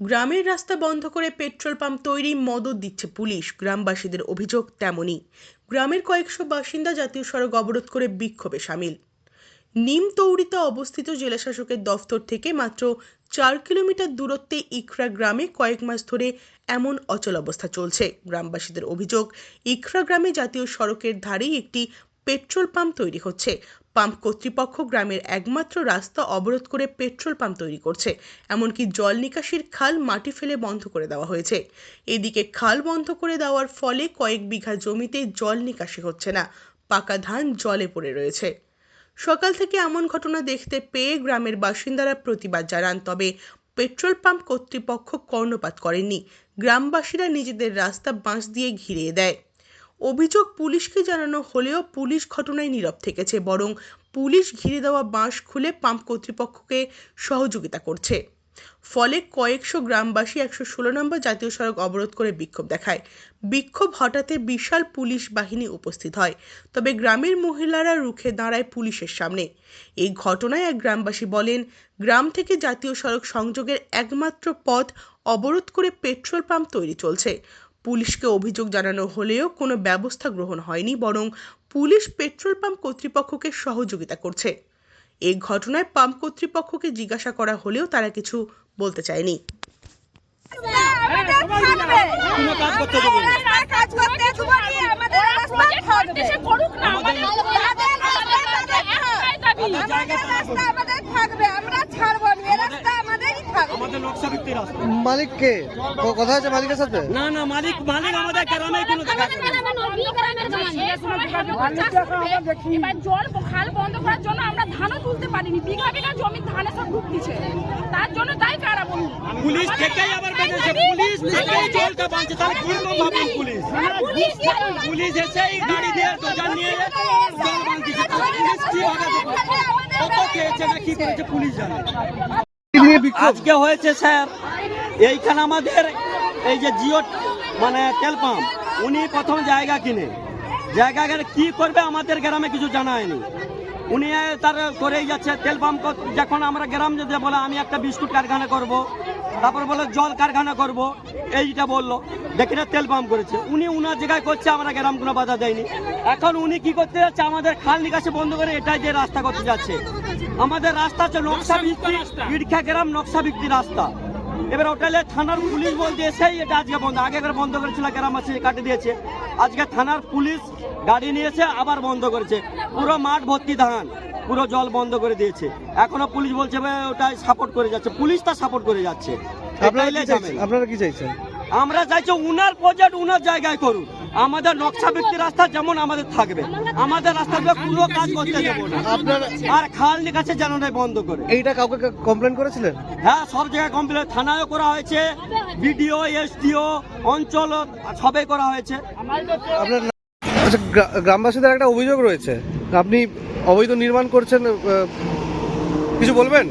গ্রামের রাস্তা বন্ধ করে পেট্রোল পাম্প তৈরি মদত দিচ্ছে পুলিশ। গ্রামবাসীদের অভিযোগ তেমনই। গ্রামের কয়েকশো বাসিন্দা জাতীয় সড়ক অবরোধ করে বিক্ষোভে সামিল। নিমতৌড়িতে অবস্থিত জেলাশাসকের দফতর থেকে মাত্র চার কিলোমিটার দূরত্বে ইখরা গ্রামে কয়েক মাস ধরে এমন অচল অবস্থা চলছে। গ্রামবাসীদের অভিযোগ ইখরা গ্রামে জাতীয় সড়কের ধারেই একটি পেট্রোল পাম্প তৈরি হচ্ছে। পাম্প কর্তৃপক্ষ গ্রামের একমাত্র রাস্তা অবরোধ করে পেট্রোল পাম্প তৈরি করছে। এমনকি জল নিকাশির খাল মাটি ফেলে বন্ধ করে দেওয়া হয়েছে। এদিকে খাল বন্ধ করে দেওয়ার ফলে কয়েক বিঘা জমিতে জল নিকাশি হচ্ছে না। পাকা ধান জলে পড়ে রয়েছে। সকাল থেকে এমন ঘটনা দেখতে পেয়ে গ্রামের বাসিন্দারা প্রতিবাদ জানান, তবে পেট্রোল পাম্প কর্তৃপক্ষ কর্ণপাত করেনি গ্রামবাসীরা নিজেদের রাস্তা বাঁশ দিয়ে ঘিরিয়ে দেয়। অভিযোগ পুলিশকে জানানো হলেও পুলিশ ঘটনায় নীরব থেকেছে, বরং পুলিশ ঘিরে দেওয়া বাঁশ খুলে পাম্প কর্তৃপক্ষকে সহযোগিতা করছে। ফলে কয়েকশো গ্রামবাসী একশো ষোলো নম্বর জাতীয় সড়ক অবরোধ করে বিক্ষোভ দেখায়। বিক্ষোভ হঠাতে বিশাল পুলিশ বাহিনী উপস্থিত হয়, তবে গ্রামের মহিলারা রুখে দাঁড়ায় পুলিশের সামনে। এই ঘটনায় এক গ্রামবাসী বলেন, গ্রাম থেকে জাতীয় সড়ক সংযোগের একমাত্র পথ অবরোধ করে পেট্রোল পাম্প তৈরি চলছে। পুলিশকে অভিযোগ জানানো হলেও কোনো ব্যবস্থা গ্রহণ হয়নি বরং পুলিশ পেট্রোল পাম্প কর্তৃপক্ষকে সহযোগিতা করছে এই ঘটনায় পাম্প কর্তৃপক্ষকে জিজ্ঞাসা করা হলেও তারা কিছু বলতে চায়নি আমরা ছাড়বো নি, মালিক কে? কথা আছে মালিকের সাথে? না না মালিক মালিক আমাদের গ্রামে কোনো জল খাল বন্ধ করার জন্য আমরা ধানও তুলতে পারিনি। বিঘা বিঘা জমি ধানে সব ডুব তার জন্য তাই কারা বলুন? পুলিশ থেকেই আবার বেঁধেছে পুলিশ থেকেই জলটা বাঁধছে তাহলে কীরকম ভাবুন পুলিশ। পুলিশ এসে এই গাড়ি দিয়ে দোকান নিয়ে জল বাঁধছে। পুলিশ কি কত খেয়েছে না কি করেছে পুলিশ জানে। নিয়ে বিক্ষোভ আজকে হয়েছে স্যার এইখানে আমাদের এই যে জিও মানে তেল পাম্প উনি প্রথম জায়গা কিনে। জায়গা কি করবে আমাদের গ্রামে কিছু জানা হয়নি। উনি তার করেই যাচ্ছে তেল পাম্প যখন আমরা গ্রাম যদি বলে আমি একটা বিস্কুট কারখানা করব তারপর বলল জল কারখানা করব। এইটা বলল। দেখি না তেল পাম্প করেছে। উনি উনার জায়গায় করছে আমরা গ্রাম কোনো বাধা দেয়নি। এখন উনি কি করতে যাচ্ছে আমাদের খাল নিকাশে বন্ধ করে এটাই যে রাস্তা করতে যাচ্ছে। আমাদের রাস্তা হচ্ছে নকশা ভিত্তি ইড়খা গ্রাম নকশা ভিত্তি রাস্তা। এবার ওটালে থানার পুলিশ বলতে এসেই এটা আজকে বন্ধ। আগে একবার বন্ধ করেছিল গ্রাম গ্রামবাসী কাটে দিয়েছে। আজকে থানার পুলিশ গাড়ি নিয়েছে আবার বন্ধ করেছে। পুরো মাঠ ভর্তি ধান। পুরো জল বন্ধ করে দিয়েছে। এখনও পুলিশ বলছে ভাই ওটাই সাপোর্ট করে যাচ্ছে। পুলিশ তা সাপোর্ট করে যাচ্ছে। আপনারা কি চাইছেন? আপনারা কি চাইছেন? আমরা চাইছি উনার প্রজেক্ট উনার জায়গায় করুন আমাদের নকশা ভিত্তি রাস্তা যেমন আমাদের থাকবে। আমাদের রাস্তাগুলো কোনো কাজ করতে দেবো না। আপনারা আর খাল নিকাশে যেন বন্ধ করে। এইটা কাউকে কমপ্লেন করেছিলেন? হ্যাঁ সব জায়গায় কমপ্লেন থানায়ও করা হয়েছে বিডিও এসডিও অঞ্চল সবাই করা হয়েছে। আপনার আচ্ছা গ্রা- গ্রামবাসীদের একটা অভিযোগ রয়েছে। আপনি অবৈধ নির্মাণ করছেন কিছু বলবেন?